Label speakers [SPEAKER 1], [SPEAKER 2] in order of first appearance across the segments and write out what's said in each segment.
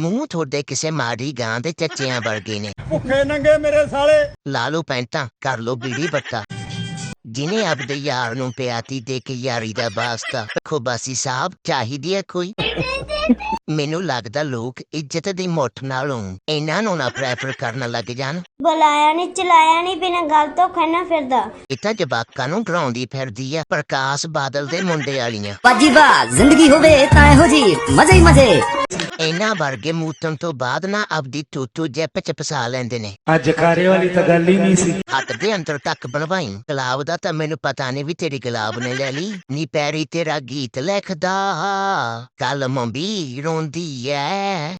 [SPEAKER 1] ਮੂੰਹ ਤੁਹਾਡੇ ਕਿਸੇ ਮਾੜੀ ਗਾਂ ਦੇ ਚੱਚਿਆਂ ਵਰਗੇ ਨੇ।
[SPEAKER 2] ਭੁੱਖੇ ਨੰਗੇ ਮੇਰੇ ਸਾਲੇ।
[SPEAKER 1] ਲਾ ਲਓ ਪੈਂਟਾਂ ਕਰ ਲਓ ਬੀੜੀ ਬੱਟਾ ਜਿਨੇ ਆਪਦੇ ਯਾਰ ਨੂੰ ਪਿਆਤੀ ਦੇ ਕੇ ਯਾਰੀ ਦਾ ਵਾਸਤਾ ਖੁਬਾਸੀ ਸਾਹਿਬ ਚਾਹੀਦੀ ਹੈ ਕੋਈ? ਮੈਨੂੰ ਲੱਗਦਾ ਲੋਕ ਇੱਜ਼ਤ ਦੀ ਮੁੱਠ ਨਾਲੋਂ ਇਹਨਾਂ ਨੂੰ ਨਾ ਪ੍ਰੈਫਰ ਕਰਨ ਲੱਗ ਜਾਣ।
[SPEAKER 3] ਬੁਲਾਇਆ ਨਹੀਂ ਚਲਾਇਆ ਨਹੀਂ ਬਿਨਾਂ ਗੱਲ ਤੋਂ ਖਾਣਾ ਫਿਰਦਾ।
[SPEAKER 1] ਇਹ ਤਾਂ ਜਵਾਕਾਂ ਨੂੰ ਡਰਾਉਂਦੀ ਫਿਰਦੀ ਆ ਪ੍ਰਕਾਸ਼ ਬਾਦਲ ਦੇ ਮੁੰਡੇ ਵਾਲੀਆਂ।
[SPEAKER 4] ਬਾਜੀ ਵਾਹ ਜ਼ਿੰਦਗੀ ਹੋਵੇ ਤਾਂ ਇਹੋ ਜੀ ਮਜ਼ੇ ਹੀ ਮਜ਼ੇ।
[SPEAKER 1] ਇਹਨਾਂ ਵਰਗੇ ਮੂਤਨ ਤੋਂ ਬਾਅਦ ਨਾ ਆਪਦੀ ਟੂਟੂ ਜੈਪ ਚ ਫਸਾ ਲੈਂਦੇ ਨੇ।
[SPEAKER 2] ਅੱਜ ਕਾਰੇ ਵਾਲੀ ਤਾਂ ਗੱਲ ਹੀ ਨਹੀਂ ਸੀ।
[SPEAKER 1] ਹੱਥ ਦੇ ਅੰਦਰ ਤੱਕ ਬਣਵਾਈ। ਗੁਲਾਬ ਦਾ ਤਾਂ ਮੈਨੂੰ ਪਤਾ ਨਹੀਂ ਵੀ ਤੇਰੀ ਗੁਲਾਬ ਨੇ ਲੈ ਲਈ। ਨੀ ਪੈਰੀ ਤੇਰਾ ਗੀਤ ਲਿਖਦਾ। ਕਲਮ ਵੀ ਰੋਂਦੀ ਐ।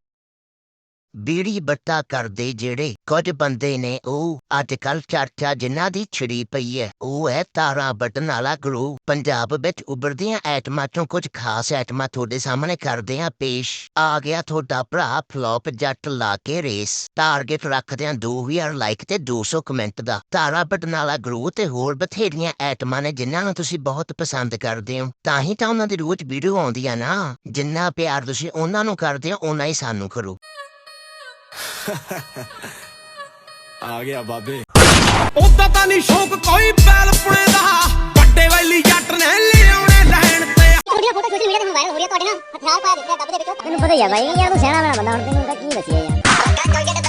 [SPEAKER 1] ਬੀੜੀ ਬੱਟਾ ਕਰਦੇ ਜਿਹੜੇ ਕੁਝ ਬੰਦੇ ਨੇ ਉਹ ਅੱਜ ਕੱਲ ਚਰਚਾ ਜਿਨ੍ਹਾਂ ਦੀ ਛਿੜੀ ਪਈ ਹੈ, ਉਹ ਹੈ ਤਾਰਾ ਬਟਨ ਵਾਲਾ ਗਰੂ ਪੰਜਾਬ ਵਿੱਚ ਉੱਭਰਦੀਆਂ ਐਟਮਾਂ ਚੋਂ ਕੁਝ ਖਾਸ ਐਟਮਾਂ ਤੁਹਾਡੇ ਸਾਹਮਣੇ ਕਰਦੇ ਆ ਪੇਸ਼ ਆ ਗਿਆ ਤੁਹਾਡਾ ਭਰਾ ਫਲੌਪ ਜੱਟ ਲਾ ਕੇ ਰੇਸ ਟਾਰਗੇਟ ਰੱਖਦੇ ਆ 2000 ਲਾਈਕ ਤੇ 200 ਕਮੈਂਟ ਦਾ, ਤਾਰਾ ਬਟਨ ਵਾਲਾ ਗਰੂ ਤੇ ਹੋਰ ਬਥੇਰੀਆਂ ਐਟਮਾਂ ਨੇ ਜਿਨ੍ਹਾਂ ਨੂੰ ਤੁਸੀਂ ਬਹੁਤ ਪਸੰਦ ਕਰਦੇ ਹੋ, ਤਾਂ ਹੀ ਤਾਂ ਉਹਨਾਂ ਦੀ ਰੋਜ਼ ਵੀਡੀਓ ਆਉਂਦੀ ਆ ਨਾ, ਜਿੰਨਾ ਪਿਆਰ ਤੁਸੀਂ ਉਹਨਾਂ ਨੂੰ ਕਰਦੇ ਹੋ ਉਹਨਾਂ ਹੀ ਸਾਨੂੰ ਕਰੋ।
[SPEAKER 5] ਆ ਗਿਆ ਬਾਬੇ।
[SPEAKER 6] ਉਦਾਂ ਤਾਂ ਨਹੀਂ ਸ਼ੌਕ ਕੋਈ ਬੈਲ ਪੁਣੇ ਦਾ। ਵੱਡੇ ਵੈਲੀ ਜੱਟ ਨੇ ਲਿਆਉਣੇ ਲੈਣ ਤੇ।
[SPEAKER 7] ਤੁਹਾਡੀਆਂ ਫੋਟੋ ਸੋਸ਼ਲ ਮੀਡੀਆ ਤੇ ਵਾਇਰਲ ਹੋ ਰਹੀ ਹੈ ਤੁਹਾਡੇ ਨਾਲ। ਹਥਿਆਰ ਪਾ ਦਿੱਤੇ ਦੱਬ ਦੇ ਵਿੱਚੋਂ।
[SPEAKER 4] ਤੈਨੂੰ ਪਤਾ ਹੀ ਆ ਬਾਈ ਯਾਰ ਤੂੰ ਸਿਆਣਾ ਬਣਾ ਬੰਦਾ ਹੁਣ ਤੈਨੂੰ ਤਾਂ ਕੀ ਦੱਸੀਏ ਯਾਰ।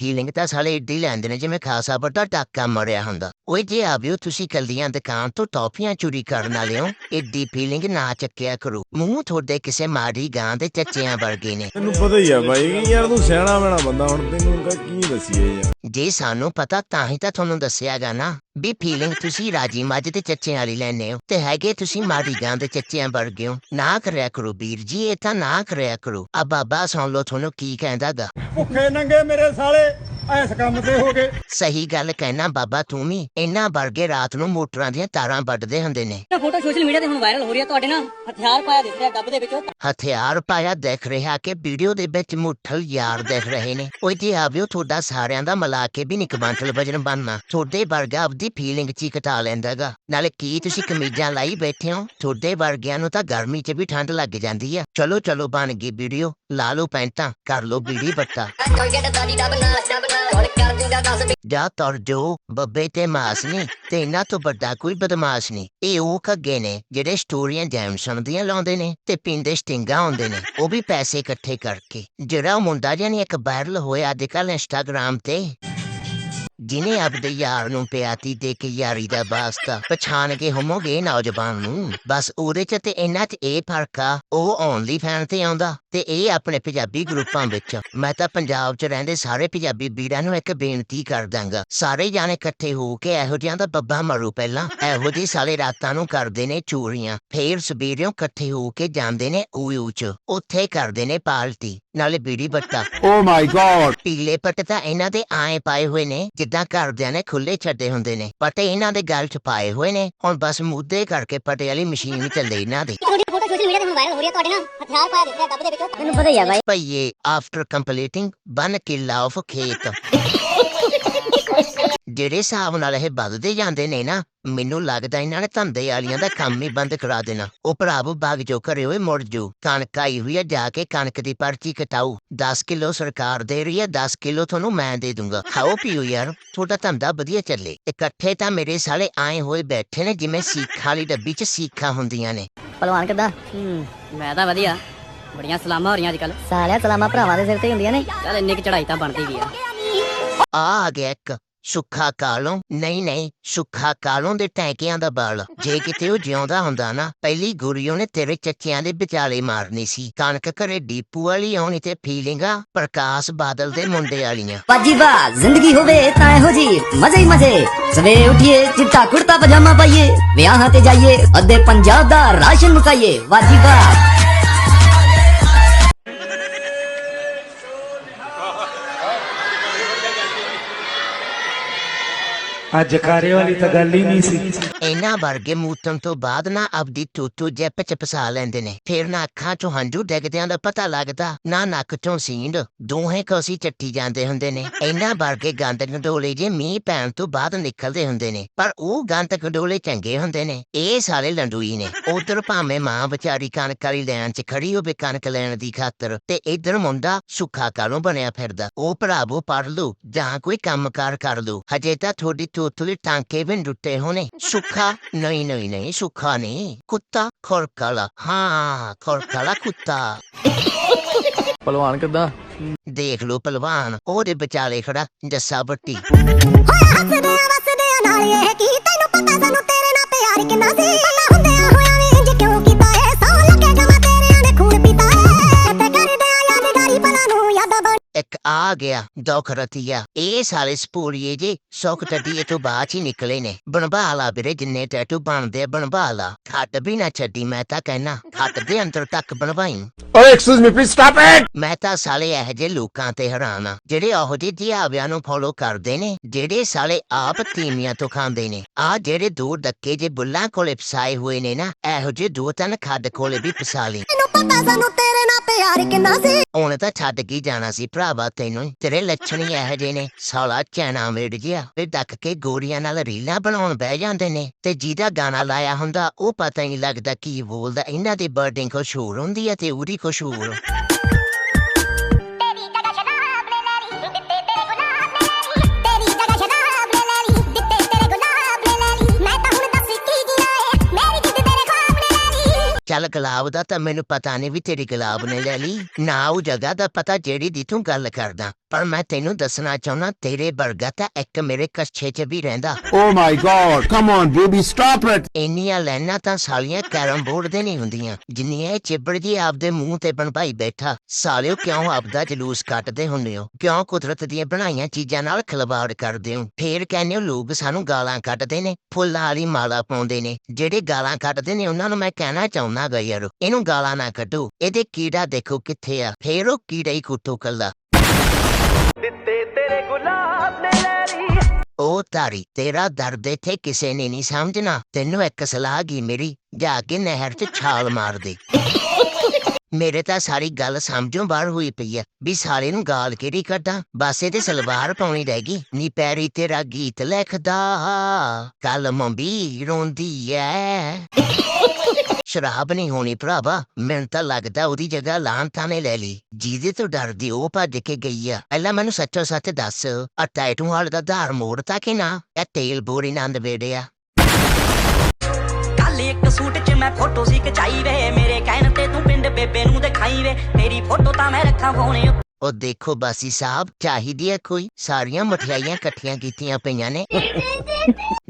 [SPEAKER 1] ਫੀਲਿੰਗ ਤਾਂ ਸਾਲੇ ਏਡੀ ਲੈਂਦੇ ਨੇ ਜਿਵੇਂ ਖਾਸਾ ਵੱਡਾ ਟਾਕਾ ਮਰਿਆ ਹੁੰਦਾ ਓਏ ਜੇ ਆਵਿਓ ਤੁਸੀਂ ਕੱਲੀਆਂ ਦੁਕਾਨ ਤੋਂ ਟੌਫੀਆਂ ਚੋਰੀ ਕਰਨ ਵਾਲੇ ਹੋ ਏਡੀ ਫੀਲਿੰਗ ਨਾ ਚੱਕਿਆ ਕਰੋ ਮੂੰਹ ਤੁਹਾਡੇ ਕਿਸੇ ਮਾੜੀ ਗਾਂ ਦੇ ਚੱਚਿਆਂ ਵਰਗੇ ਨੇ
[SPEAKER 2] ਤੈਨੂੰ ਪਤਾ ਹੀ ਆ ਬਾਈ ਯਾਰ ਤੂੰ ਸਿਆਣਾ ਬਣਾ ਬੰਦਾ ਹੁਣ ਤੈਨੂੰ ਕੀ ਦਸੀਏ ਯਾਰ
[SPEAKER 1] ਜੇ ਸਾਨੂੰ ਪਤਾ ਤਾਂ ਹੀ ਤਾਂ ਤੁਹਾਨੂੰ ਦੱਸਿਆਗਾ ਨਾ ਵੀ ਫੀਲਿੰਗ ਤੁਸੀਂ ਰਾਜੀ ਮੱਝ ਦੇ ਚੱਚਿਆਂ ਵਾਲੀ ਲੈਨੇ ਹੋ ਤੇ ਹੈਗੇ ਤੁਸੀਂ ਮਾੜੀ ਗਾਂ ਦੇ ਚੱਚਿਆਂ ਵਰਗੇ ਹੋ। ਨਾ ਕਰਿਆ ਕਰੋ ਵੀਰ ਜੀ, ਇਹ ਤਾਂ ਨਾ ਕਰਿਆ ਕਰੋ। ਆ ਬਾਬਾ ਸੁਣ ਲਓ ਤੁਹਾਨੂੰ ਕੀ ਕਹਿੰਦਾਗਾ
[SPEAKER 2] ਭੁੱਖੇ ਨੰਗੇ ਮੇਰੇ ਸਾਲੇ। ਐਸ ਕੰਮ ਤੇ ਹੋ ਗਏ
[SPEAKER 1] ਸਹੀ ਗੱਲ ਕਹਿਣਾ ਬਾਬਾ ਤੂੰ ਵੀ। ਇਹਨਾਂ ਵਰਗੇ ਰਾਤ ਨੂੰ ਮੋਟਰਾਂ ਦੀਆਂ ਤਾਰਾਂ ਵੱਢਦੇ ਹੁੰਦੇ ਨੇ।
[SPEAKER 4] ਫੋਟੋ ਸੋਸ਼ਲ ਮੀਡੀਆ ਤੇ ਹੁਣ ਵਾਇਰਲ ਹੋ ਰਹੀ ਹੈ ਤੁਹਾਡੇ ਨਾਲ ਹਥਿਆਰ ਪਾਇਆ ਦਿਖ ਰਿਹਾ ਦੱਬ ਦੇ ਵਿੱਚੋਂ।
[SPEAKER 1] ਹਥਿਆਰ ਪਾਇਆ ਦਿਖ ਰਿਹਾ ਕਿ ਵੀਡੀਓ ਦੇ ਵਿੱਚ ਮੁੱਠਲ ਯਾਰ ਦਿਖ ਰਹੇ ਨੇ। ਓਏ ਜੀ ਆਵਿਓ ਤੁਹਾਡਾ ਸਾਰਿਆਂ ਦਾ ਮਿਲਾ ਕੇ ਵੀ ਨਿਕਮਾਂਟਲ ਵਜਨ ਬਣਨਾ। ਤੁਹਾਡੇ ਵਰਗਾ ਆਪਦੀ ਫੀਲਿੰਗ ਚ ਹੀ ਘਟਾ ਲੈਂਦਾਗਾ। ਨਾਲੇ ਕੀ ਤੁਸੀਂ ਕਮੀਜ਼ਾਂ ਲਾਈ ਬੈਠੇ ਹੋ? ਤੁਹਾਡੇ ਵਰਗਿਆਂ ਨੂੰ ਤਾਂ ਗਰਮੀ 'ਚ ਵੀ ਠੰਡ ਲੱਗ ਜਾਂਦੀ ਆ। ਚਲੋ ਚਲੋ ਬਣ ਗਈ ਵੀਡੀਓ। ਲਾ ਲਓ ਪੈਂਟਾਂ ਕਰ ਲਓ ਬੀੜੀ ਬੱਟਾ ਜਾ ਤਰ ਬੱਬੇ ਤੇ ਮਾਸ ਨਹੀਂ ਤੇ ਇਹਨਾਂ ਤੋਂ ਵੱਡਾ ਕੋਈ ਬਦਮਾਸ਼ ਨਹੀਂ ਇਹ ਉਹ ਕੱਗੇ ਨੇ, ਜਿਹੜੇ ਸਟੋਰੀਆਂ ਜੈਮਸਨ ਦੀਆਂ ਲਾਉਂਦੇ ਨੇ, ਤੇ ਪਿੰਡੇ ਸਟਿੰਗਾ ਹੁੰਦੇ ਨੇ। ਉਹ ਵੀ ਪੈਸੇ ਇਕੱਠੇ ਕਰਕੇ। ਜਿਹੜਾ ਉਹ ਮੁੰਡਾ ਜਿਹਾ ਇੱਕ ਵਾਇਰਲ ਹੋਇਆ ਅੱਜ ਕੱਲ ਇੰਸਟਾਗ੍ਰਾਮ ਤੇ। ਜਿਨੇ ਆਪਦੇ ਯਾਰ ਨੂੰ ਪਿਆਤੀ ਦੇ ਕੇ ਯਾਰੀ ਦਾ ਵਾਸਤਾ ਪਛਾਣ ਕੇ ਹੋਮੋਗੇ ਨੌਜਵਾਨ ਨੂੰ। ਬਸ ਉਹਦੇ ਚ ਤੇ ਇਹਨਾਂ ਚ ਇਹ ਫ਼ਰਕ ਆ ਉਹ ਓਨਲੀ ਫੈਨ ਤੇ ਆਉਂਦਾ ਤੇ ਇਹ ਆਪਣੇ ਪੰਜਾਬੀ ਗਰੁੱਪਾਂ ਵਿੱਚ। ਮੈਂ ਤਾਂ ਪੰਜਾਬ ਚ ਰਹਿੰਦੇ ਸਾਰੇ ਪੰਜਾਬੀ ਵੀਰਾਂ ਨੂੰ ਇੱਕ ਬੇਨਤੀ ਕਰ ਦਾਂਗਾ ਸਾਰੇ ਜਾਣੇ ਇਕੱਠੇ ਹੋ ਕੇ ਇਹੋ ਜਿਹਾਂ ਦਾ ਬੱਬਾ ਮਰੂ ਪਹਿਲਾਂ। ਇਹੋ ਜਿਹੇ ਸਾਲੇ ਰਾਤਾਂ ਨੂੰ ਕਰਦੇ ਨੇ ਚੋਰੀਆਂ ਫੇਰ ਸਵੇਰਿਓਂ ਇਕੱਠੇ ਹੋ ਕੇ ਜਾਂਦੇ ਨੇ ਊਯੂ ਚ ਉੱਥੇ ਕਰਦੇ ਨੇ ਪਾਰਟੀ ਨਾਲੇ ਬੀੜੀ ਬੱਟਾ।
[SPEAKER 5] ਓ ਮਾਈ ਗॉड
[SPEAKER 1] ਪੀਲੇ ਪੱਟ ਤਾਂ ਇਹਨਾਂ ਦੇ ਆਏ ਪਾਏ ਹੋਏ ਨੇ ਜਿੱਦਾਂ ਘਰਦਿਆਂ ਨੇ ਖੁੱਲੇ ਛੱਡੇ ਹੁੰਦੇ ਨੇ? ਪੱਟੇ ਇਹਨਾਂ ਦੇ ਗਲ ਚ ਪਾਏ ਹੋਏ ਨੇ। ਹੁਣ ਬਸ ਮੁੱਦੇ ਕਰਕੇ ਪੱਟੇ ਵਾਲੀ ਮਸ਼ੀਨ ਚੱਲੇ ਇਹਨਾਂ ਦੀ।
[SPEAKER 7] ਤੁਹਾਡੀਆਂ ਫੋਟੋ ਸੋਸ਼ਲ ਮੀਡੀਆ ਤੇ ਹੁਣ ਵਾਇਰਲ ਹੋ ਰਹੀ ਹੈ ਤੁਹਾਡੇ ਨਾਲ। ਹਥਿਆਰ ਪਾ ਦਿੱਤੇ ਦੱਬ ਦੇ ਵਿੱਚੋਂ।
[SPEAKER 4] ਤੈਨੂੰ ਪਤਾ ਹੀ ਆ ਬਾਈ।
[SPEAKER 1] ਭਈਏ ਆਫਟਰ ਕੰਪਲੀਟਿੰਗ ਵਨ ਕਿੱਲ ਆਫ ਖੇਤ। ਜਿਹੜੇ ਹਿਸਾਬ ਨਾਲ ਇਹ ਵੱਧਦੇ ਜਾਂਦੇ ਨੇ ਨਾ ਮੈਨੂੰ ਲੱਗਦਾ ਇਹਨਾਂ ਨੇ ਧੰਦੇ ਵਾਲੀਆਂ ਦਾ ਕੰਮ ਹੀ ਬੰਦ ਕਰਾ ਦੇਣਾ। ਉਹ ਭਰਾਵੋ ਬਾਗ ਜੋ ਕਰੇ ਹੋਏ ਮੁੜ ਜੋ। ਕਣਕ ਆਈ ਹੋਈ ਹੈ ਜਾ ਕੇ ਕਣਕ ਦੀ ਪਰਚੀ ਕਟਾਓ 10 ਕਿਲੋ ਸਰਕਾਰ ਦੇ ਰਹੀ ਹੈ 10 ਕਿਲੋ ਤੁਹਾਨੂੰ ਮੈਂ ਦੇ ਦੂੰਗਾ। ਖਾਓ ਪੀਓ ਯਾਰ ਤੁਹਾਡਾ ਧੰਦਾ ਵਧੀਆ ਚੱਲੇ। ਇਕੱਠੇ ਤਾਂ ਮੇਰੇ ਸਾਲੇ ਆਏ ਹੋਏ ਬੈਠੇ ਨੇ ਜਿਵੇਂ ਸੀਖਾਂ ਵਾਲੀ ਡੱਬੀ 'ਚ ਸੀਖਾਂ ਹੁੰਦੀਆਂ ਨੇ।
[SPEAKER 4] ਪਹਿਲਵਾਨ ਕਿੱਦਾਂ? ਹੂੰ ਮੈਂ ਤਾਂ ਵਧੀਆ। ਬੜੀਆਂ ਸਲਾਮਾਂ ਹੋ ਰਹੀਆਂ ਅੱਜ ਕੱਲ ਸਾਲਿਆ ਸਲਾਮਾਂ ਭਰਾਵਾਂ ਦੇ ਸਿਰ ਤੇ ਹੁੰਦੀਆਂ ਨੇ। ਚੱਲ ਇੰਨੀ ਕੁ ਚੜਾਈ ਤਾਂ ਬਣਦੀ ਵੀ ਆ।
[SPEAKER 1] ਆ ਆ ਗਿਆ ਇੱਕ। ਸੁੱਖਾ ਕਾਲੋਂ, ਨਹੀਂ ਨਹੀਂ, ਸੁੱਖਾ ਕਾਲੋਂ ਦੇ ਟੈਂਕਿਆਂ ਦਾ ਬਾਲ। ਜੇ ਕਿਤੇ ਉਹ ਜਿਉਂਦਾ ਹੁੰਦਾ ਨਾ, ਪਹਿਲੀ ਗੁਰੀਓ ਨੇ ਤੇਰੇ ਚੱਚਿਆਂ ਦੇ ਵਿਚਾਲੇ ਮਾਰਨੀ ਸੀ। ਕਣਕ ਘਰੇ ਡੀਪੂ ਵਾਲੀ ਆਉਣੀ ਤੇ ਫੀਲਿੰਗਾਂ ਪ੍ਰਕਾਸ਼ ਬਾਦਲ ਦੇ ਮੁੰਡੇ ਵਾਲੀਆਂ।
[SPEAKER 4] ਬਾਜੀ ਵਾਹ ਜ਼ਿੰਦਗੀ ਹੋਵੇ ਤਾਂ ਇਹੋ ਜੀ, ਮਜ਼ੇ ਹੀ ਮਜ਼ੇ। ਸਵੇਰੇ ਉਠੀਏ, ਚਿੱਟਾ ਕੁੜਤਾ ਪਜਾਮਾ ਪਾਈਏ, ਵਿਆਹਾਂ ਤੇ ਜਾਈਏ, ਅੱਧੇ ਪੰਜਾਬ ਦਾ ਰਾਸ਼ਨ ਮੁਕਾਈਏ ਬਾਜੀ ਵਾਹ
[SPEAKER 8] ਅੱਜ ਕਾਰੇ ਵਾਲੀ ਤਾਂ ਗੱਲ ਹੀ ਨਹੀਂ ਸੀ।
[SPEAKER 1] ਇਹਨਾਂ ਵਰਗੇ ਮੂਤਨ ਤੋਂ ਬਾਅਦ ਨਾ ਆਪਦੀ ਟੂਟੂ ਜੈਪ ਚ ਫਸਾ ਲੈਂਦੇ ਨੇ। ਫਿਰ ਨਾ ਅੱਖਾਂ ਚੋਂ ਹੰਝੂ ਡਿੱਗਦਿਆਂ ਦਾ ਪਤਾ ਲੱਗਦਾ, ਨਾ ਨੱਕ ਚੋਂ ਸੀਂਡ, ਦੋਹੇ ਕੋਸੀ ਚੱਟੀ ਜਾਂਦੇ ਹੁੰਦੇ ਨੇ। ਇਹਨਾਂ ਵਰਗੇ ਗੰਦ ਗੰਡੋਲੇ ਜੇ ਮੀਂਹ ਪੈਣ ਤੋਂ ਬਾਅਦ ਨਿਕਲਦੇ ਹੁੰਦੇ ਨੇ, ਪਰ ਉਹ ਗੰਦ ਗੰਡੋਲੇ ਚੰਗੇ ਹੁੰਦੇ ਨੇ। ਇਹ ਸਾਰੇ ਲੰਡੂਈ ਨੇ। ਉਧਰ ਭਾਵੇਂ ਮਾਂ ਵਿਚਾਰੀ ਕਣਕ ਵਾਲੀ ਲੈਣ ਚ ਖੜੀ ਹੋਵੇ ਕਣਕ ਲੈਣ ਦੀ ਖਾਤਰ, ਤੇ ਇਧਰ ਮੁੰਡਾ ਸੁੱਖਾ ਕਾਲੋਂ ਬਣਿਆ ਫਿਰਦਾ? ਉਹ ਭਰਾਵੋ ਪੜ ਲੂ ਜਾਂ ਕੋਈ ਕੰਮਕਾਰ ਕਰ ਲੂ ਹਜੇ ਤਾਂ ਤੁਹਾਡੀ ਤੋਤਲੀ ਟਾਂਕੇ ਵੀ ਨੀ ਟੁੱਟੇ ਹੋਣੇ। ਸੁੱਖਾ? ਨਹੀਂ ਨਹੀਂ ਨਹੀਂ ਸੁੱਖਾ ਨਹੀਂ। ਕੁੱਤਾ? ਖੋਰਕਾਲਾ। ਹਾਂ ਖੋਰਕਾਲਾ ਕੁੱਤਾ।
[SPEAKER 9] ਪਹਿਲਵਾਨ ਕਿੱਦਾਂ?
[SPEAKER 1] ਦੇਖ ਲੋ ਪਹਿਲਵਾਨ ਉਹਦੇ ਵਿਚਾਲੇ ਖੜਾ ਜੱਸਾ ਬੱਟੀ।
[SPEAKER 7] ਹੱਸਦੇ ਆ ਵਸਦੇ ਆ ਨਾਲ ਇਹ ਕੀ? ਤੈਨੂੰ ਪਤਾ ਸਾਨੂੰ ਤੇਰੇ ਨਾਲ ਪਿਆਰ ਕਿੰਨਾ ਸੀ?
[SPEAKER 1] ਇੱਕ ਆ ਗਿਆ ਦੁੱਖ ਰਤੀਆ। ਇਹ ਸਾਰੇ ਸਪੂਰੀਏ ਜੇ ਸੁੱਖ ਟੱਡੀਏ ਤੋਂ ਬਾਅਦ ਹੀ ਨਿਕਲੇ ਨੇ। ਬਣਵਾਲਾ ਵੀਰੇ ਜਿੰਨੇ ਟੈਟੂ ਬਣਦੇ ਆ, ਬਣਵਾਲਾ ਖੱਟ ਵੀ ਨਾ ਛੱਡੀ ਮੈਂ ਤਾਂ ਕਹਿਣਾ। ਖੱਟ ਦੇ ਅੰਦਰ ਤੱਕ ਬਣਵਾਈ।
[SPEAKER 5] Oh, excuse me, please stop it!
[SPEAKER 1] ਮੈਂ ਤਾਂ ਸਾਲੇ ਇਹੋ ਜਿਹੇ ਲੋਕਾਂ ਤੇ ਹੈਰਾਨ ਆ ਜਿਹੜੇ ਉਹੋ ਜਿਹੇ ਦਿਹਾਵਿਆਂ ਨੂੰ ਫੋਲੋ ਕਰਦੇ ਨੇ ਜਿਹੜੇ ਸਾਲੇ ਆਪ ਤੀਮੀਆਂ ਤੋਂ ਖਾਂਦੇ ਨੇ। ਆ ਜਿਹੜੇ ਦੋ ਡੱਕੇ ਜੇ ਬੁੱਲਾਂ ਕੋਲੇ ਫਸਾਏ ਹੋਏ ਨੇ ਨਾ ਇਹੋ ਜਿਹੇ ਦੋ ਤਨ ਖੱਡ ਕੋਲੇ ਵੀ ਫਸਾ ਲਈ।
[SPEAKER 7] ਪਤਾ ਸਾਨੂੰ ਤੇਰੇ ਨਾਲ ਪਿਆਰ ਕਿੰਨਾ ਸੀ।
[SPEAKER 1] ਉਹਨੇ ਤਾਂ ਛੱਡ ਕੇ ਜਾਣਾ ਸੀ ਭਰਾਵਾ ਤੈਨੂੰ। ਤੇਰੇ ਲੱਛਣ ਹੀ ਇਹੋ ਜਿਹੇ ਨੇ। ਸਾਲਾ ਚੈਨਾ ਵੇੜ ਗਿਆ ਤੇ ਡੱਕ ਕੇ ਗੋਰੀਆਂ ਨਾਲ ਰੀਲਾਂ ਬਣਾਉਣ ਬਹਿ ਜਾਂਦੇ ਨੇ। ਤੇ ਜਿਹਦਾ ਗਾਣਾ ਲਾਇਆ ਹੁੰਦਾ, ਉਹ ਪਤਾ ਹੀ ਨਹੀਂ ਲੱਗਦਾ ਕੀ ਬੋਲਦਾ। ਇਹਨਾਂ ਦੀ ਬਰਡਿੰਗ ਕੁਛ ਹੁੰਦੀ ਹੈ ਤੇ ਉਹਦੀ ਕੁਛ ਚੱਲ ਗੁਲਾਬ ਦਾ ਤਾਂ ਮੈਨੂੰ ਪਤਾ ਨਹੀਂ ਵੀ ਤੇਰੀ ਗੁਲਾਬ ਨੇ ਲੈ ਲਈ। ਨਾ ਉਹ ਜਗ੍ਹਾ ਦਾ ਪਤਾ ਜਿਹੜੀ ਦੀ ਤੂੰ ਗੱਲ ਕਰਦਾ। ਪਰ ਮੈਂ ਤੈਨੂੰ ਦੱਸਣਾ ਚਾਹੁੰਦਾ ਤੇਰੇ ਵਰਗਾ ਤਾਂ ਇੱਕ ਮੇਰੇ ਕੱਛੇ 'ਚ ਵੀ ਰਹਿੰਦਾ।
[SPEAKER 5] Oh my god, come on, baby, stop it!
[SPEAKER 1] ਇੰਨੀਆਂ ਲੈਣਾ ਤਾਂ ਸਾਲੀਆਂ ਕੈਰਮ ਬੋਰਡ ਦੇ ਨਹੀਂ ਹੁੰਦੀਆਂ ਜਿੰਨੀਆਂ ਇਹ ਚਿੱਬੜ ਜੀ ਆਪਦੇ ਮੂੰਹ ਤੇ ਬਣਵਾਈ ਬੈਠਾ। ਸਾਲਿਓ ਕਿਉਂ ਆਪਦਾ ਜਲੂਸ ਕੱਟਦੇ ਹੁੰਦੇ ਹੋ? ਕਿਉਂ ਕੁਦਰਤ ਦੀਆਂ ਬਣਾਈਆਂ ਚੀਜ਼ਾਂ ਨਾਲ ਖਿਲਵਾੜ ਕਰਦੇ ਹੋ? ਫੇਰ ਕਹਿੰਦੇ ਹੋ ਲੋਕ ਸਾਨੂੰ ਗਾਲਾਂ ਕੱਢਦੇ ਨੇ ਫੁੱਲਾਂ ਵਾਲੀ ਮਾਲਾ ਪਾਉਂਦੇ ਨੇ। ਜਿਹੜੇ ਗਾਲਾਂ ਕੱਢਦੇ ਨੇ ਉਹਨਾਂ ਨੂੰ ਮੈਂ ਕਹਿਣਾ ਚਾਹੁੰਦਾ ਗਾ ਯਾਰ ਇਹਨੂੰ ਗਾਲਾਂ ਨਾ ਕੱਢੋ। ਇਹਦੇ ਕੀੜਾ ਦੇਖੋ ਕਿੱਥੇ ਆ। ਫੇਰ ਉਹ ਕੀੜਾ ਹੀ ਕੁੱਟੋ ਕੱਲਾ। ਉਹ ਤਾਰੀ ਤੇਰਾ ਦਰਦ ਇੱਥੇ ਕਿਸੇ ਨੇ ਨਹੀਂ ਸਮਝਣਾ। ਤੈਨੂੰ ਇੱਕ ਸਲਾਹ ਗਈ ਮੇਰੀ ਜਾ ਕੇ ਨਹਿਰ 'ਚ ਛਾਲ ਮਾਰ ਦੇ। ਮੇਰੇ ਤਾਂ ਸਾਰੀ ਗੱਲ ਸਮਝੋਂ ਬਾਹਰ ਹੋਈ ਪਈ ਆ ਵੀ ਸਾਲੇ ਨੂੰ ਗਾਲ ਕਿਹੜੀ ਕੱਢਾਂ? ਬਸ ਇਹਦੇ ਸਲਵਾਰ ਪਾਉਣੀ ਰਹਿ ਗਈ। ਨੀ ਪੈਰੀ ਤੇਰਾ ਗੀਤ ਲਿਖਦਾ ਕਲਮ ਵੀ ਰੋਂਦੀ ਐ। ਸ਼ਰਾਬ ਨਹੀਂ ਹੋਣੀ ਭਰਾਵਾ। ਮੈਨੂੰ ਤਾਂ ਲੱਗਦਾ ਉਹਦੀ ਜਗ੍ਹਾ ਲਾਂਤਾਂ ਨੇ ਲੈ ਲਈ। ਜਿਹਦੇ ਤੋਂ ਡਰਦੀ ਉਹ ਭੱਜ ਕੇ ਗਈ ਆ। ਪਹਿਲਾਂ ਮੈਨੂੰ ਸੱਚੋ ਸੱਚ ਦੱਸ ਆ ਟੈਟੂ ਵਾਲੇ ਦਾ ਧਾਰ ਮੋੜਤਾ ਕਿ ਨਾ? ਇਹ ਤੇਲ ਬੋਰੀ ਨੰਦ ਵੇੜਿਆ
[SPEAKER 4] ਕੱਲ ਇੱਕ ਸੂਟ 'ਚ ਮੈਂ ਫੋਟੋ ਸੀ, ਖਚਾਈ ਵੇ। ਮੇਰੇ ਕਹਿਣ ਤੇ ਤੂੰ ਪਿੰਡ ਬੇਬੇ ਨੂੰ ਦਿਖਾਈ ਵੇ। ਤੇਰੀ ਫੋਟੋ ਤਾਂ ਮੈਂ ਰੱਖਾਂ ਫੋਨ
[SPEAKER 1] ਉਹ ਦੇਖੋ ਬਾਸੀ ਸਾਹਿਬ, ਚਾਹੀਦੀ ਹੈ ਕੋਈ? ਸਾਰੀਆਂ ਮਠਿਆਈਆਂ ਇਕੱਠੀਆਂ ਕੀਤੀਆਂ ਪਈਆਂ ਨੇ।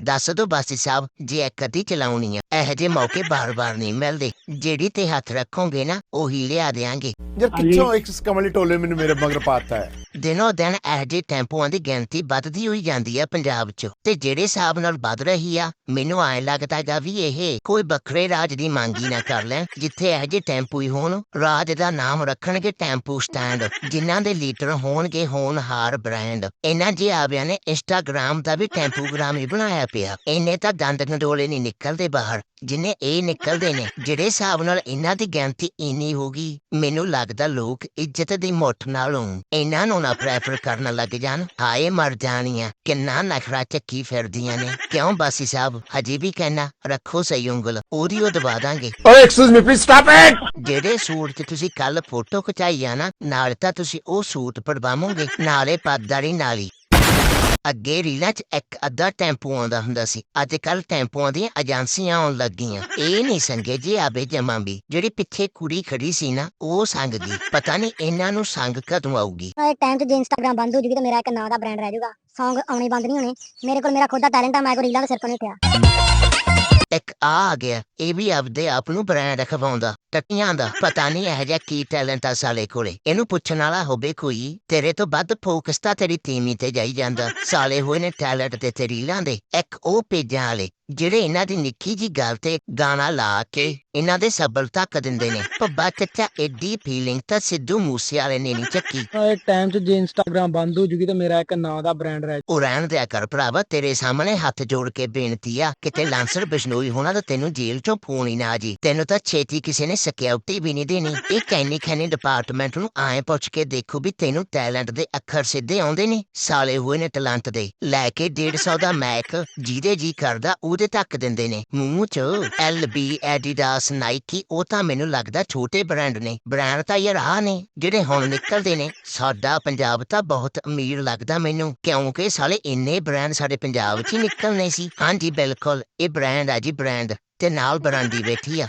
[SPEAKER 1] ਦੱਸ ਦੋ ਬਾਸੀ ਸਾਹਿਬ, ਜੇ ਇੱਕ ਅੱਧੀ ਚਲਾਉਣੀ ਆ, ਇਹੋ ਜਿਹੇ ਮੌਕੇ ਬਾਰ-ਬਾਰ ਨਹੀਂ ਮਿਲਦੇ। ਜਿਹੜੀ ਤੇ ਹੱਥ ਰੱਖੋਗੇ ਨਾ, ਉਹੀ ਲਿਆ ਦੇਾਂਗੇ
[SPEAKER 2] ਯਾਰ ਕਿੱਥੋਂ ਇੱਕ ਕਮਲੀ ਟੋਲੇ ਮੈਨੂੰ ਮੇਰੇ ਮਗਰ ਪਾਤਾ ਹੈ।
[SPEAKER 1] ਦਿਨੋ ਦਿਨ ਇਹੋ ਜਿਹੇ ਟੈਂਪੂਆਂ ਦੀ ਗਿਣਤੀ ਵੱਧਦੀ ਹੋਈ ਜਾਂਦੀ ਹੈ ਪੰਜਾਬ 'ਚ। ਤੇ ਜਿਹੜੇ ਹਿਸਾਬ ਨਾਲ ਵੱਧ ਰਹੀ ਆ, ਮੈਨੂੰ ਐਂ ਲੱਗਦਾ ਹੈਗਾ ਵੀ ਇਹ ਕੋਈ ਵੱਖਰੇ ਰਾਜ ਦੀ ਮੰਗੀ ਨਾ ਕਰ ਲੈਣ, ਜਿੱਥੇ ਇਹੋ ਜਿਹੇ ਟੈਂਪੂ ਹੀ ਹੋਣ। ਰਾਜ ਦਾ ਨਾਮ ਰੱਖਣਗੇ ਟੈਂਪੂ ਸਟੈਂਡ, ਜਿਨ੍ਹਾਂ ਦੇ ਲੀਡਰ ਹੋਣਗੇ ਹੋਣਹਾਰ ਬ੍ਰਾਂਡ। ਇਹਨਾਂ ਜੀ ਆਵਿਆਂ ਨੇ ਇੰਸਟਾਗ੍ਰਾਮ ਦਾ ਵੀ ਟੈਂਪੂਗ੍ਰਾਮ ਹੀ ਬਣਾਇਆ ਪਿਆ ਇਹਨੇ ਤਾਂ ਦੰਦ ਨਡੋਲੇ ਨਹੀਂ ਨਿਕਲਦੇ ਬਾਹਰ, ਜਿਨੇ ਇਹ ਨਿਕਲਦੇ ਨੇ, ਜਿਹੜੇ ਹਿਸਾਬ ਨਾਲ ਇਹਨਾਂ ਦੀ ਗਿਣਤੀ ਇੰਨੀ ਹੋਗੀ ਮੈਨੂੰ ਲੱਗਦਾ ਲੋਕ ਇੱਜ਼ਤ ਦੀ ਮੁੱਠ ਨਾਲੋਂ ਇਹਨਾਂ ਨੂੰ ਨਾ ਪ੍ਰੈਫਰ ਕਰਨ ਲੱਗ ਜਾਣ। ਹਾਏ ਮਰ ਜਾਣੀਆਂ ਕਿੰਨਾ ਨਖਰਾ ਚੱਕੀ ਫਿਰਦੀਆਂ ਨੇ। ਕਿਉਂ ਬਾਸੀ ਸਾਹਿਬ? ਹਜੇ ਵੀ ਕਹਿਣਾ ਰੱਖੋ ਸਹੀ ਉਂਗਲ ਉਹਦੀ ਉਹ ਦਬਾ ਦਾਂਗੇ।
[SPEAKER 5] Oh, excuse me, please stop it!
[SPEAKER 1] ਜਿਹੜੇ ਸੂਟ ਤੇ ਤੁਸੀਂ ਕੱਲ ਫੋਟੋ ਖਿਚਾਈ ਆ ਨਾ ਨਾਲ ਤਾਂ ਤੁਸੀਂ ਉਹ ਸੂਟ ਪੜਵਾਵੋਗੇ ਨਾਲੇ ਪੱਦਾਰੀ ਨਾਲੀ। ਅੱਗੇ ਰੀਲਾਂ 'ਚ ਇੱਕ ਅੱਧਾ ਟੈਂਪੂ ਆਉਂਦਾ ਹੁੰਦਾ ਸੀ। ਅੱਜ ਕੱਲ ਟੈਂਪੂਆਂ ਦੀਆਂ ਏਜੰਸੀਆਂ ਆਉਣ ਲੱਗੀਆਂ। ਇਹ ਨਹੀਂ ਸੰਗੇ ਜੀ ਆਬੇ ਜਮਾਂ ਵੀ। ਜਿਹੜੀ ਪਿੱਛੇ ਕੁੜੀ ਖੜੀ ਸੀ ਨਾ ਉਹ ਸੰਗ ਗਈ। ਪਤਾ ਨਹੀਂ ਇਹਨਾਂ ਨੂੰ ਸੰਗ ਕਦੋਂ ਆਊਗੀ।
[SPEAKER 7] ਇੱਕ ਟਾਈਮ ਤੇ ਜੇ ਇੰਸਟਾਗ੍ਰਾਮ ਬੰਦ ਹੋ ਜੂਗੀ ਤੇ ਮੇਰਾ ਇੱਕ ਨਾਂ ਦਾ ਬ੍ਰਾਂਡ ਰਹਿ ਜਾਊਗਾ Song ਆਉਣੇ ਬੰਦ ਨਹੀਂ ਹੋਣੇ। ਮੇਰੇ ਕੋਲ ਮੇਰਾ ਖੁਦ ਦਾ ਟੈਲੈਂਟ ਆ ਮੈਂ ਕੋਈ ਰੀਲਾਂ ਦੇ ਸਿਰ ਕੋਲ ਨਹੀਂ ਉੱਠਿਆ।
[SPEAKER 1] ਇੱਕ ਆ ਆ ਗਿਆ। ਇਹ ਵੀ ਆਪਦੇ ਆਪ ਨੂੰ ਬ੍ਰਾਂਡ ਖਵਾਉਂਦਾ ਟੱਕੀਆਂ ਦਾ ਪਤਾ ਨਹੀਂ ਇਹ ਜਿਹਾ ਕੀ ਟੈਲੈਂਟ ਆ ਸਾਲੇ ਕੋਲੇ। ਇਹਨੂੰ ਪੁੱਛਣ ਵਾਲਾ ਹੋਵੇ ਕੋਈ, ਤੇਰੇ ਤੋਂ ਵੱਧ ਫੋਕਸ ਤਾਂ ਤੇਰੀ ਤੀਮੀ ਤੇ ਜਾਈ ਜਾਂਦਾ। ਸਾਲੇ ਹੋਏ ਨੇ ਟੈਲੈਂਟ ਤੇ ਤੇਰੀ ਲਾਂਦੇ ਇੱਕ ਉਹ ਪੇਜਾਂ ਵਾਲੇ। ਜਿਹੜੇ ਇਹਨਾਂ ਦੀ ਨਿੱਕੀ ਜੀ ਗੱਲ ਤੇ ਗਾਣਾ ਲਾ ਕੇ ਇਹਨਾਂ ਦੇ ਸਬਲ ਤੱਕ ਦਿੰਦੇ ਨੇ। ਪੱਬਾ ਚੱਚਾ ਐਡੀ ਫੀਲਿੰਗ ਤਾਂ ਸਿੱਧੂ ਮੂਸੇ ਵਾਲੇ ਨੇ ਨਹੀਂ ਚੱਕੀ।
[SPEAKER 8] ਇਹ ਟਾਈਮ 'ਚ ਜੇ ਇੰਸਟਾਗ੍ਰam ਬੰਦ ਹੋ ਜੂਗੀ ਤੇ ਮੇਰਾ ਇੱਕ ਨਾਂ ਦਾ ਬ੍ਰਾਂਡ ਰਹਿ
[SPEAKER 1] ਉਹ ਰਹਿਣ ਦਿਆ ਕਰ ਭਰਾਵਾ ਤੇਰੇ ਸਾਹਮਣੇ ਹੱਥ ਜੋੜ ਕੇ ਬੇਨਤੀ ਆ ਕਿਤੇ ਲਾਂਸਰ ਬਿਸ਼ਨੋਈ ਹੋਣਾ ਤਾਂ ਤੈਨੂੰ ਜੇਲ੍ਹ ਚੋਂ ਫੋਨ ਹੀ ਨਾ ਜੀ। ਤੈਨੂੰ ਤਾਂ ਛੇਤੀ ਕਿਸੇ ਨੇ ਸਿਕਿਉਰਿਟੀ ਵੀ ਨਹੀਂ ਦੇਣੀ। ਇਹ ਕੈਨੀ ਖੈਨੀ ਡਿਪਾਰਟਮੈਂਟ ਨੂੰ ਆਏ ਪੁੱਛ ਕੇ ਦੇਖੋ ਵੀ ਤੈਨੂੰ ਟੈਲੈਂਟ ਦੇ ਅੱਖਰ ਸਿੱਧੇ ਆਉਂਦੇ ਨੇ। ਸਾਲੇ ਹੋਏ ਨੇ ਟੈਲੈਂਟ ਦੇ। ਲੈ ਕੇ 150 ਦਾ ਮੈਕ ਜਿਹਦੇ ਜੀ ਕਰਦਾ ਉਹਦੇ ਤੱਕ ਦਿੰਦੇ ਨੇ। ਮੂੰਹ ਚ ਐਲ ਬੀ ਐਡੀਡਾਸ ਉਹ ਤਾਂ ਮੈਨੂੰ ਲੱਗਦਾ ਛੋਟੇ ਬ੍ਰਾਂਡ ਨੇ। ਬ੍ਰਾਂਡ ਤਾਂ ਯਾਰ ਆ ਨੇ, ਜਿਹੜੇ ਹੁਣ ਨਿਕਲਦੇ ਨੇ। ਸਾਡਾ ਪੰਜਾਬ ਤਾਂ ਬਹੁਤ ਅਮੀਰ ਲੱਗਦਾ ਮੈਨੂੰ, ਕਿਉਂਕਿ ਸਾਲੇ ਇੰਨੇ ਬ੍ਰਾਂਡ ਸਾਡੇ ਪੰਜਾਬ 'ਚ ਹੀ ਨਿਕਲਨੇ ਸੀ। ਹਾਂਜੀ, ਬਿਲਕੁਲ, ਇਹ ਬ੍ਰਾਂਡ ਆ ਜੀ ਬ੍ਰਾਂਡ ਤੇ ਨਾਲ ਬਰਾਂਡੀ ਬੈਠੀ ਆ।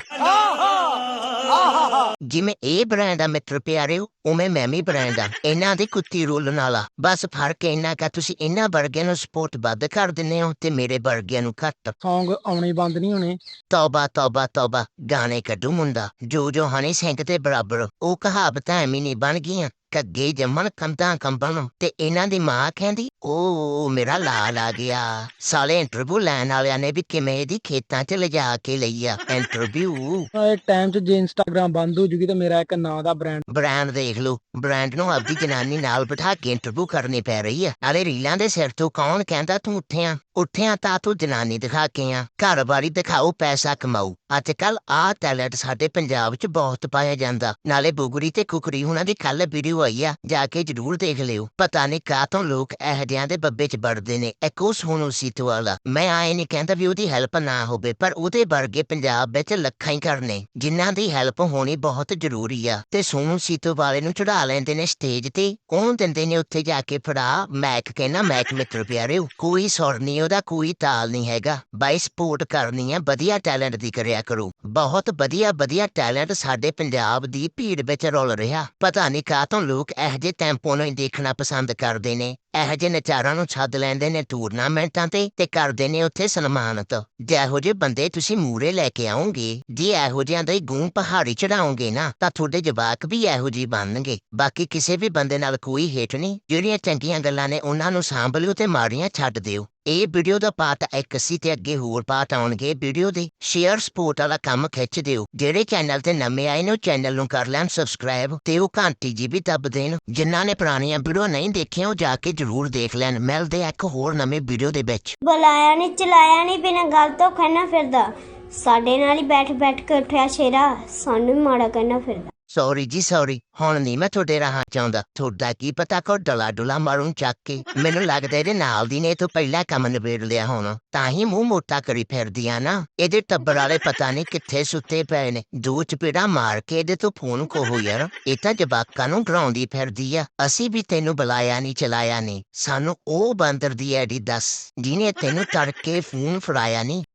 [SPEAKER 1] ਜਿਵੇਂ ਇਹ ਬ੍ਰਾਂਡ ਆ ਮਿੱਤਰ ਪਿਆਰਿਓ ਉਵੇਂ ਮੈਂ ਵੀ ਬ੍ਰਾਂਡ ਆ। ਇਹਨਾਂ ਦੀ ਕੁੱਤੀ ਰੋਲਣ ਵਾਲਾ। ਬਸ ਫ਼ਰਕ ਇੰਨਾ ਕਿ ਤੁਸੀਂ ਇਹਨਾਂ ਵਰਗਿਆਂ ਨੂੰ ਸਪੋਰਟ ਵੱਧ ਕਰ ਦਿੰਦੇ ਹੋ ਤੇ ਮੇਰੇ ਵਰਗਿਆਂ ਨੂੰ ਘੱਟ।
[SPEAKER 8] Song ਆਉਣੇ ਬੰਦ ਨਹੀਂ ਹੋਣੇ।
[SPEAKER 1] ਤੌਬਾ ਤੌਬਾ ਤੌਬਾ ਗਾਣੇ ਕੱਢੂ ਮੁੰਡਾ। ਜੋ ਜੋ ਹਨੀ ਸਿੰਘ ਦੇ ਬਰਾਬਰ ਉਹ ਕਹਾਵਤਾਂ ਐਵੇਂ ਨਹੀਂ ਬਣ ਗਈਆਂ। ਕੱਗੇ ਜੰਮਣ ਕੰਤਾਂ ਕੰਬਣ ਤੇ ਇਹਨਾਂ ਦੀ ਮਾਂ ਕਹਿੰਦੀ ਓ ਮੇਰਾ ਲਾਲ ਆ ਗਿਆ। ਸਾਲੇ ਇੰਟਰਵਿਊ ਲੈਣ ਵਾਲਿਆਂ ਨੇ ਵੀ ਕਿਵੇਂ ਇਹਦੀ ਖੇਤਾਂ 'ਚ ਲਿਜਾ ਕੇ ਲਈ ਆ ਇੰਟਰਵਿਊ
[SPEAKER 8] ਇਹ ਟਾਈਮ 'ਚ ਜੇ ਇੰਸਟਾਗ੍ਰਾਮ ਬੰਦ ਹੋ ਜੂਗੀ ਤੇ ਮੇਰਾ ਇੱਕ ਨਾਂ ਦਾ ਬ੍ਰਾਂਡ
[SPEAKER 1] ਬ੍ਰਾਂਡ ਦੇਖ ਲਓ। ਬ੍ਰਾਂਡ ਨੂੰ ਆਪਦੀ ਜਨਾਨੀ ਨਾਲ ਬਿਠਾ ਕੇ ਇੰਟਰਵਿਊ ਕਰਨੀ ਪੈ ਰਹੀ ਆ। ਨਾਲੇ ਰੀਲਾਂ ਦੇ ਸਿਰ ਤੋਂ ਕੌਣ ਕਹਿੰਦਾ ਤੂੰ ਉੱਠਿਆ? ਉੱਠਿਆ ਤਾਂ ਤੂੰ ਜਨਾਨੀ ਦਿਖਾ ਕੇ ਆ। ਘਰ ਬਾਰੀ ਦਿਖਾਓ ਪੈਸਾ ਕਮਾਓ। ਅੱਜ ਕੱਲ ਆ ਟੈਲੈਂਟ ਸਾਡੇ ਪੰਜਾਬ 'ਚ ਬਹੁਤ ਪਾਇਆ ਜਾਂਦਾ। ਨਾਲੇ ਬੁਗਰੀ ਤੇ ਕੁਕਰੀ ਹੁਣਾਂ ਦੀ ਕੱਲ ਵੀਡੀਓ ਆਈ ਆ। ਜਾ ਕੇ ਜਰੂਰ ਦੇਖ ਲਿਓ। ਪਤਾ ਨਹੀਂ ਕਾਹਤੋਂ ਲੋਕ ਇਹ ਜਿਹਾਂ ਦੇ ਬੱਬੇ 'ਚ ਵੜਦੇ ਨੇ। ਇੱਕ ਉਸ ਹੁਣ ਸੀਤ ਵਾਲਾ ਮੈਂ ਆਏ ਨਹੀਂ ਕਹਿੰਦਾ ਵੀ ਉਹਦੀ ਹੈਲਪ ਨਾ ਹੋਵੇ, ਪਰ ਉਹਦੇ ਵਰਗੇ ਪੰਜਾਬ ਵਿੱਚ ਲੱਖਾਂ ਹੀ ਕਰਨੇ ਜਿਨ੍ਹਾਂ ਦੀ ਹੈਲਪ ਹੋਣੀ ਬਹੁਤ ਜ਼ਰੂਰੀ ਆ। ਤੇ ਸੋਨੂ ਸੀਤੋ ਵਾਲੇ ਨੂੰ ਚੜਾ ਲੈਂਦੇ ਨੇ ਸਟੇਜ ਤੇ। ਕੌਣ ਦਿੰਦੇ ਨੇ ਉੱਥੇ ਜਾ ਕੇ ਫੜਾ? ਮੈਕ ਕਹਿਣਾ ਮੈਕ ਮਿੱਤਰ ਪਿਆਰਿਓ ਕੋਈ ਸੁਰ ਨਹੀਂ ਉਹਦਾ ਕੋਈ ਤਾਲ ਨਹੀਂ ਹੈਗਾ। ਬਾਈ ਸਪੋਰਟ ਕਰਨੀ ਆ, ਵਧੀਆ ਟੈਲੈਂਟ ਦੀ ਕਰਿਆ ਕਰੋ। ਬਹੁਤ ਵਧੀਆ ਵਧੀਆ ਟੈਲੈਂਟ ਸਾਡੇ ਪੰਜਾਬ ਦੀ ਭੀੜ ਵਿੱਚ ਰੁਲ ਰਿਹਾ। ਪਤਾ ਨਹੀਂ ਕਾਹਤੋਂ ਲੋਕ ਇਹੋ ਜਿਹੇ ਟੈਂਪੋ ਨੂੰ ਹੀ ਦੇਖਣਾ ਪਸੰਦ ਕਰਦੇ ਨੇ। ਇਹੋ ਜਿਹੇ ਨਚਾਰਾਂ ਨੂੰ ਛੱਡ ਲੈਂਦੇ ਨੇ ਟੂਰਨਾਮੈਂਟਾਂ ਤੇ ਤੇ ਕਰਦੇ ਨੇ ਉੱਥੇ ਸਨਮਾਨਿਤ। ਜਿਹੋ ਜਿਹੇ ਬੰਦੇ ਤੁਸੀਂ ਮੂਰੇ ਲੈ ਕੇ ਆਉਂਗੇ ਜੇ ਇਹੋ ਜਿਹਾਂ ਦਾ ਹੀ ਗੂੰ ਪਹਾੜੀ ਚੜਾਉਂਗੇ ਨਾ, ਤਾਂ ਤੁਹਾਡੇ ਜਵਾਕ ਵੀ ਇਹੋ ਜਿਹੇ ਬਣਨਗੇ। ਬਾਕੀ ਕਿਸੇ ਵੀ ਬੰਦੇ ਨਾਲ ਕੋਈ ਹੇਠ ਨਹੀਂ, ਜਿਹੜੀਆਂ ਚੰਗੀਆਂ ਗੱਲਾਂ ਨੇ ਉਹਨਾਂ ਨੂੰ ਸਾਂਭ ਲਿਓ ਤੇ ਮਾੜੀਆਂ ਛੱਡ ਦਿਓ। ਇਹ ਵੀਡੀਓ ਦਾ ਪਾਰਟ ਇੱਕ ਤੇ ਅੱਗੇ ਹੋਰ ਪਾਰਟ ਆਉਣਗੇ। ਵੀਡੀਓ ਦੇ ਸ਼ੇਅਰ, ਸਪੋਰਟ ਵਾਲਾ ਕੰਮ ਖਿੱਚ ਦਿਓ। ਜਿਹੜੇ ਚੈਨਲ ਤੇ ਨਵੇਂ ਆਏ ਨੇ, ਉਹ ਚੈਨਲ ਨੂੰ ਕਰ ਲੈਣ, ਸਬਸਕ੍ਰਾਈਬ ਤੇ ਉਹ ਘੰਟੀ ਜੀ ਵੀ ਦੱਬ ਦੇਣ। ਜਿਨ੍ਹਾਂ ਨੇ ਪੁਰਾਣੀਆਂ ਵੀਡੀਓ ਨਹੀਂ ਦੇਖੀਆਂ, ਉਹ ਜਾ ਕੇ ਜ਼ਰੂਰ ਦੇਖ ਲੈਣ। ਮਿਲਦੇ ਆ ਇੱਕ ਹੋਰ ਨਵੇਂ ਵੀਡੀਓ ਦੇ ਵਿੱਚ।
[SPEAKER 3] ਬੁਲਾਇਆ ਨਹੀਂ ਚਲਾਇਆ ਨਹੀਂ ਬਿਨਾਂ ਗੱਲ ਤੋਂ ਕਹਿਣਾ ਫਿਰਦਾ। ਸਾਡੇ ਨਾਲ ਹੀ ਬੈਠ ਬੈਠ ਕੇ ਉੱਠਿਆ ਸ਼ੇਰਾ। ਸਾਨੂੰ ਵੀ ਮਾੜਾ ਕਹਿਣਾ ਫਿਰਦਾ।
[SPEAKER 1] ਸੌਰੀ ਜੀ ਸੌਰੀ, ਹੁਣ ਨਹੀਂ ਮੈਂ ਤੁਹਾਡੇ ਰਾਹਾਂ ਚਾਹੁੰਦਾ। ਤੁਹਾਡਾ ਕੀ ਪਤਾ ਕੋ ਡਲਾ ਡੁਲਾ ਮਾਰੂੰ ਚੱਕ ਕੇ? ਮੈਨੂੰ ਲੱਗਦਾ ਇਹਦੇ ਨਾਲ ਦੀ ਨੇ ਤੋਂ ਪਹਿਲਾਂ ਕੰਮ ਨਿਬੇੜ ਲਿਆ ਹੋਣਾ। ਤਾਂ ਹੀ ਮੂੰਹ ਮੋਟਾ ਕਰੀ ਫਿਰਦੀ ਆ ਨਾ। ਇਹਦੇ ਟੱਬਰ ਵਾਲੇ ਪਤਾ ਨਹੀਂ ਕਿੱਥੇ ਸੁੱਤੇ ਪਏ ਨੇ। ਦੋ ਚਪੇੜਾ ਮਾਰ ਕੇ ਇਹਦੇ ਤੋਂ ਫੋਨ ਕੋਹੋ ਯਾਰ। ਇਹ ਤਾਂ ਜਵਾਕਾਂ ਨੂੰ ਡਰਾਉਂਦੀ ਫਿਰਦੀ ਆ। ਅਸੀਂ ਵੀ ਤੈਨੂੰ ਬੁਲਾਇਆ ਨਹੀਂ, ਚਲਾਇਆ ਨਹੀਂ। ਸਾਨੂੰ ਉਹ ਬਾਂਦਰ ਦੀ ਐਡੀ ਦੱਸ, ਜਿਹਨੇ ਤੈਨੂੰ ਤੜਕੇ ਫੋਨ ਫੜਾਇਆ ਨਹੀਂ।